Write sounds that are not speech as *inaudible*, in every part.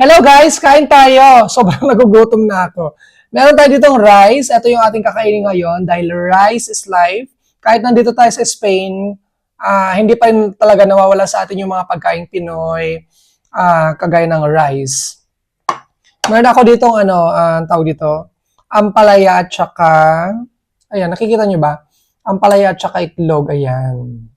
Hello guys, kain tayo. *laughs* Sobrang nagugutom na ako. Meron tayo ditong rice. Ito yung ating kakainin ngayon dahil rice is life. Kahit nandito tayo sa Spain, ah, hindi pa rin talaga nawawala sa atin yung mga pagkaing Pinoy ah, kagaya ng rice. Meron ako ditong ano, ang tawag dito, ampalaya at saka, ayan, nakikita nyo ba? Ampalaya at saka itlog, ayan.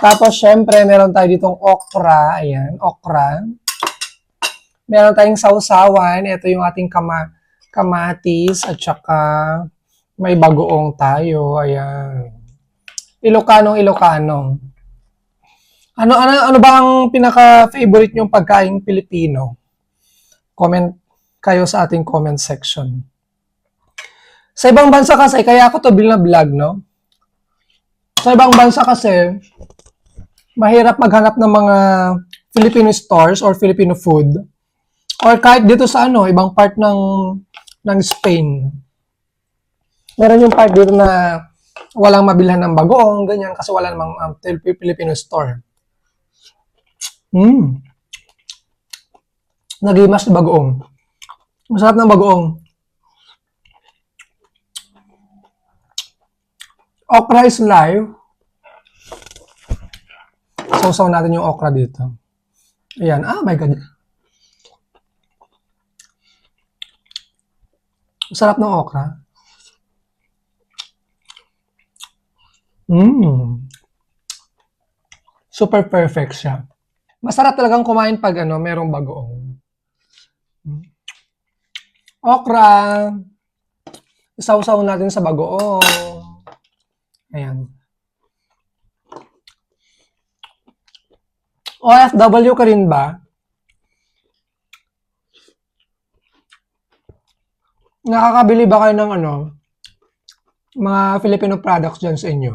Tapos, syempre, meron tayo ditong okra, ayan, okra. Meron tayong sausawan. Ito yung ating kama, kamatis at saka may bagoong tayo. Ayan. Ilocano, Ilocano. Ano, ano, ano ba ang pinaka-favorite nyong pagkain Pilipino? Comment kayo sa ating comment section. Sa ibang bansa kasi, kaya ako to na vlog, no? Sa ibang bansa kasi, mahirap maghanap ng mga Filipino stores or Filipino food or kahit dito sa ano, ibang part ng ng Spain. Meron yung part dito na walang mabilhan ng bagoong, ganyan, kasi wala namang um, Fil- Filipino store. Mm. Nagimas na bagoong. Masarap ng bagoong. Okra is live. Sausaw natin yung okra dito. Ayan. Ah, my God. Sarap ng okra. Mmm. Super perfect siya. Masarap talagang kumain pag ano, merong bagoong. Mm. Okra. Isaw-saw natin sa bagoong. Ayan. OFW ka rin ba? Nakakabili ba kayo ng ano, mga Filipino products dyan sa inyo?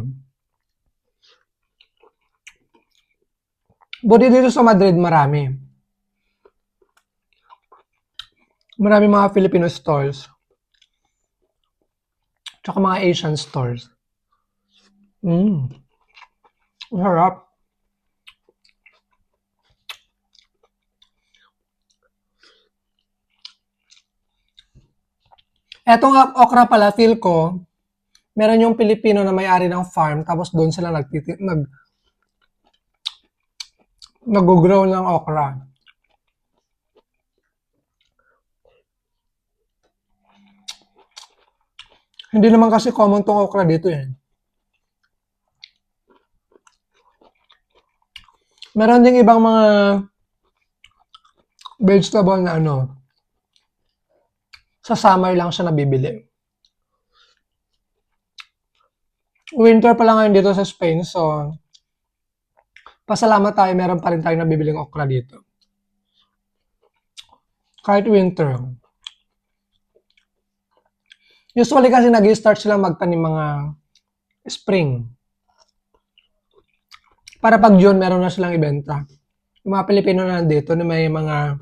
Buti dito sa Madrid, marami. Marami mga Filipino stores. Tsaka mga Asian stores. Mm. Ang Harap. Etong ok- okra pala, feel ko, meron yung Pilipino na may-ari ng farm, tapos doon sila nagtiti, nag, nag-grow ng okra. Hindi naman kasi common tong okra dito eh. Meron ding ibang mga vegetable na ano, sa summer lang siya nabibili. Winter pa lang ngayon dito sa Spain, so pasalamat tayo, meron pa rin tayo nabibiling okra dito. Kahit winter. Usually kasi nag-start sila magtanim mga spring. Para pag June, meron na silang ibenta. Yung mga Pilipino na nandito na may mga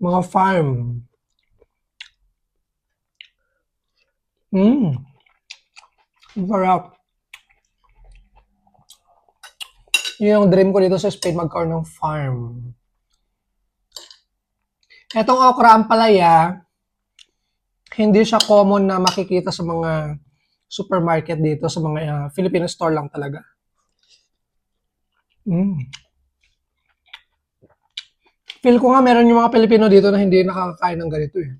mga farm. Mm. Sarap. Yun yung dream ko dito sa Spain, magkaroon ng farm. Etong okra ang palaya, hindi siya common na makikita sa mga supermarket dito, sa mga uh, Filipino store lang talaga. Mm. Feel ko nga meron yung mga Pilipino dito na hindi nakakakain ng ganito eh.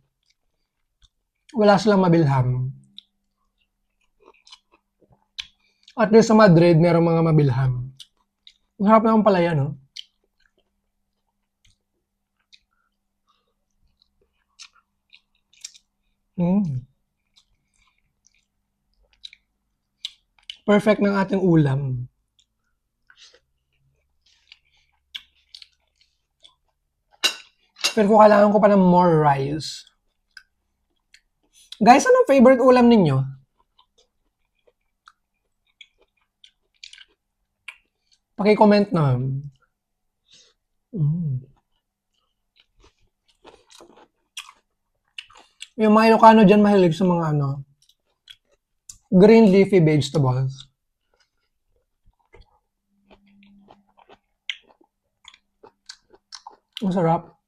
Wala silang mabilham. At least sa Madrid, merong mga mabilham. Ang harap naman pala yan, no? Mm. Perfect ng ating ulam. Pero kung kailangan ko pa ng more rice. Guys, anong favorite ulam ninyo? Pakicomment na. Mm. Yung mga Ilocano dyan mahilig sa mga ano, green leafy vegetables. Masarap.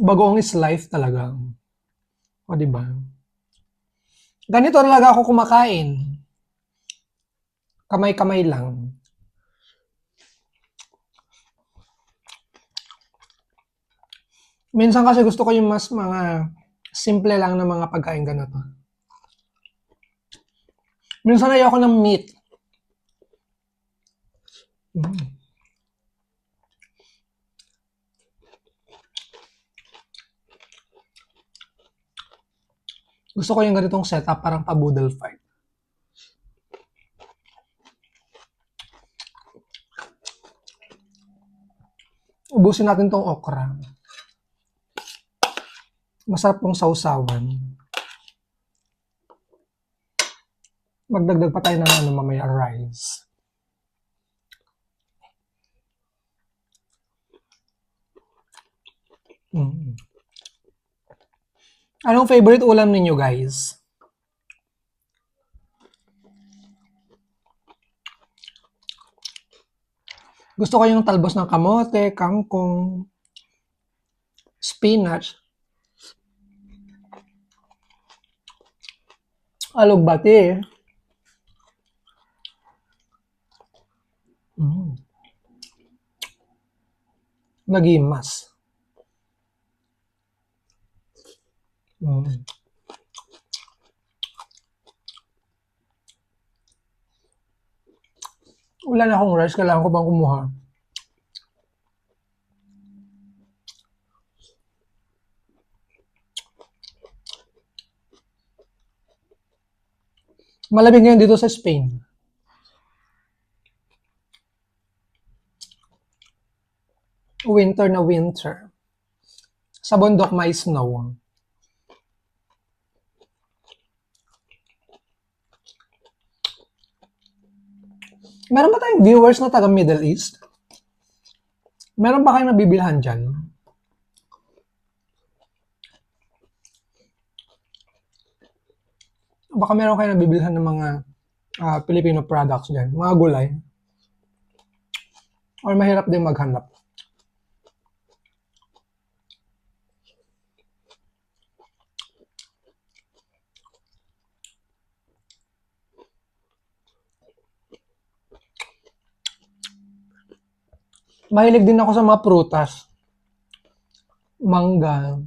Bagoong is life talaga. O, di ba? Ganito talaga ako kumakain. Kamay-kamay lang. Minsan kasi gusto ko yung mas mga simple lang na mga pagkain ganito. Minsan ayoko ng meat. Mm. Gusto ko yung ganitong setup, parang pa-boodle fight. Ubusin natin tong okra. Masarap tong sausawan. Magdagdag pa tayo ng ano mamaya, rice. Mm. Anong favorite ulam ninyo, guys? Gusto ko yung talbos ng kamote, kangkong, spinach, alugbati. Mm. Nagimas. Mm. Wala na akong rice, kailangan ko bang kumuha? Malamig ngayon dito sa Spain. Winter na winter. Sa bundok may snow. Meron ba tayong viewers na taga Middle East? Meron ba kayong nabibilhan dyan? Baka meron kayong nabibilhan ng mga ah, Filipino products dyan, mga gulay. Or mahirap din maghanap. Mahilig din ako sa mga prutas. Mangga.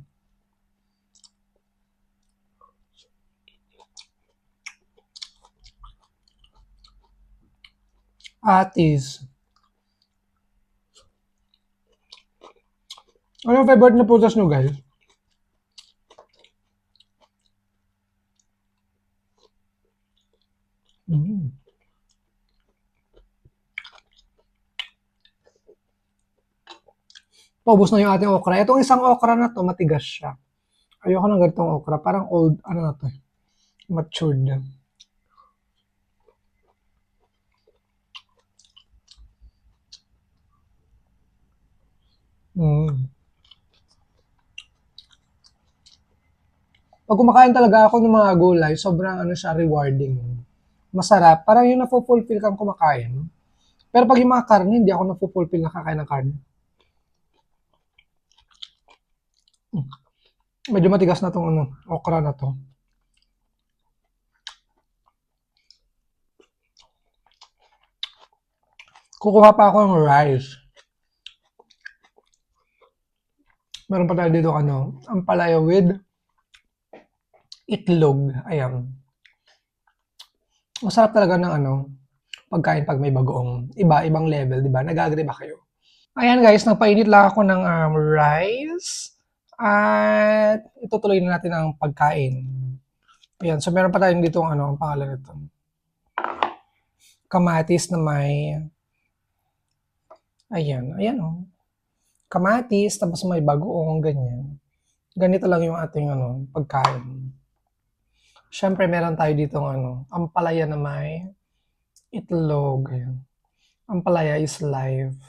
Atis. Ano favorite na prutas nyo, guys? Mm. Paubos na yung ating okra. Itong isang okra na to, matigas siya. Ayoko ng ganitong okra. Parang old, ano na to, eh, matured. Mm. Pag kumakain talaga ako ng mga gulay, sobrang ano siya, rewarding. Masarap. Parang yung napupulfill kang kumakain. Pero pag yung mga karne, hindi ako napupulfill na kakain ng karne. Mm. Medyo matigas na tong ano, okra na to. Kukuha pa ako ng rice. Meron pa tayo dito ano, ang palaya with itlog. Ayan. Masarap talaga ng ano, pagkain pag may bagoong iba, ibang level, di ba? Nag-agree ba kayo? Ayan guys, nagpainit lang ako ng um, rice. At itutuloy na natin ang pagkain. Ayan, so meron pa tayong dito ano, ang pangalan nito. Kamatis na may Ayan, ayan oh. Kamatis, tapos may bagoong, ganyan. Ganito lang yung ating ano, pagkain. Siyempre, meron tayo dito ano, ampalaya na may itlog. Ayan. Ampalaya is live.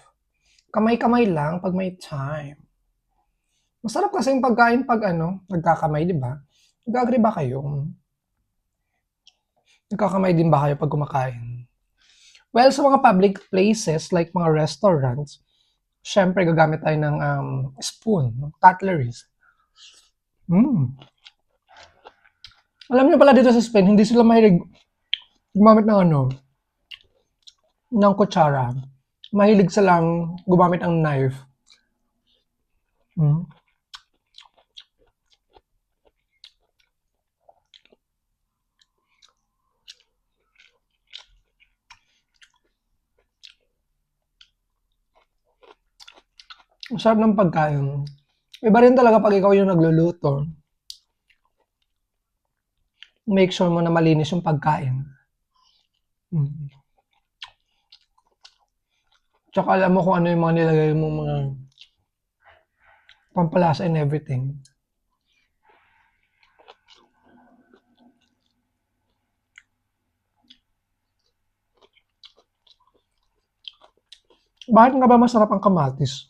Kamay-kamay lang pag may time. Masarap kasi yung pagkain pag ano, nagkakamay, di ba? Nag-agree ba kayo? Nagkakamay din ba kayo pag kumakain? Well, sa mga public places like mga restaurants, Siyempre, gagamit tayo ng um, spoon, cutleries. Mm. Alam niyo pala dito sa Spain, hindi sila mahilig gumamit ng ano, ng kutsara. Mahilig silang gumamit ng knife. Mm. Ang sarap ng pagkain. Iba rin talaga pag ikaw yung nagluluto. Make sure mo na malinis yung pagkain. Mm. Tsaka alam mo kung ano yung mga nilagay mong mga pampalasa and everything. Bakit nga ba masarap ang kamatis?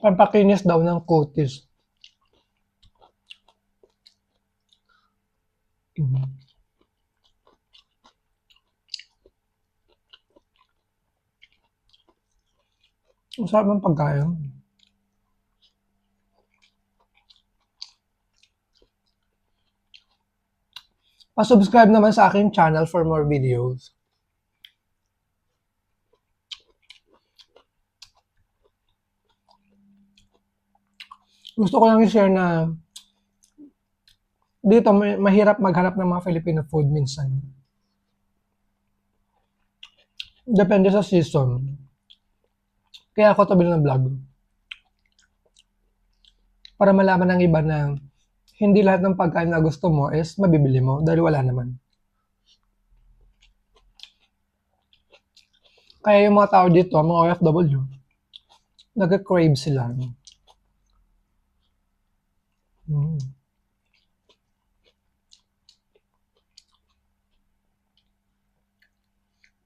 Pampakinis daw ng kutis. Mm. Ang sarap ng pagkain. Pa-subscribe naman sa aking channel for more videos. Gusto ko lang i-share na dito may- mahirap maghanap ng mga Filipino food minsan. Depende sa season. Kaya ako tabi ng vlog. Para malaman ng iba na hindi lahat ng pagkain na gusto mo is mabibili mo dahil wala naman. Kaya yung mga tao dito, mga OFW, nag-crave sila. Mm.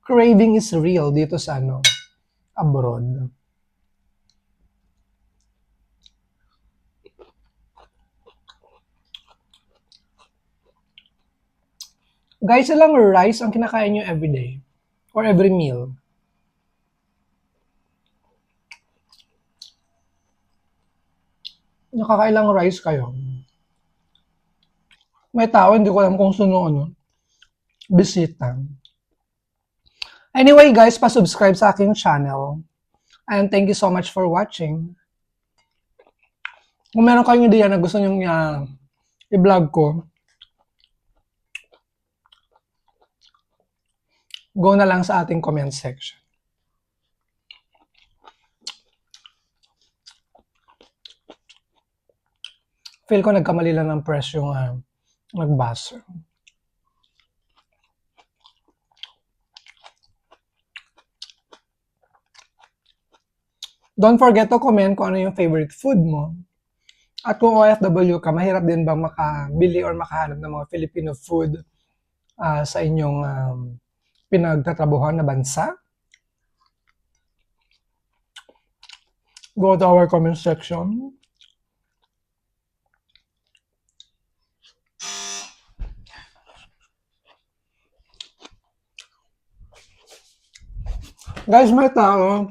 Craving is real dito sa ano, abroad. Guys, ilang rice ang kinakain nyo everyday? Or every meal? Nakakailang rice kayo? May tao, hindi ko alam kung sino ano. Bisita. Anyway, guys, pa-subscribe sa aking channel. And thank you so much for watching. Kung meron kayong ideya na gusto nyo uh, i-vlog ko, go na lang sa ating comment section. Feel ko nagkamali lang ng press yung uh, nagbasa. Don't forget to comment kung ano yung favorite food mo. At kung OFW ka, mahirap din bang makabili or makahanap ng mga Filipino food uh, sa inyong um, pinagtatrabuhan na bansa? Go to our comment section. Guys, may tao.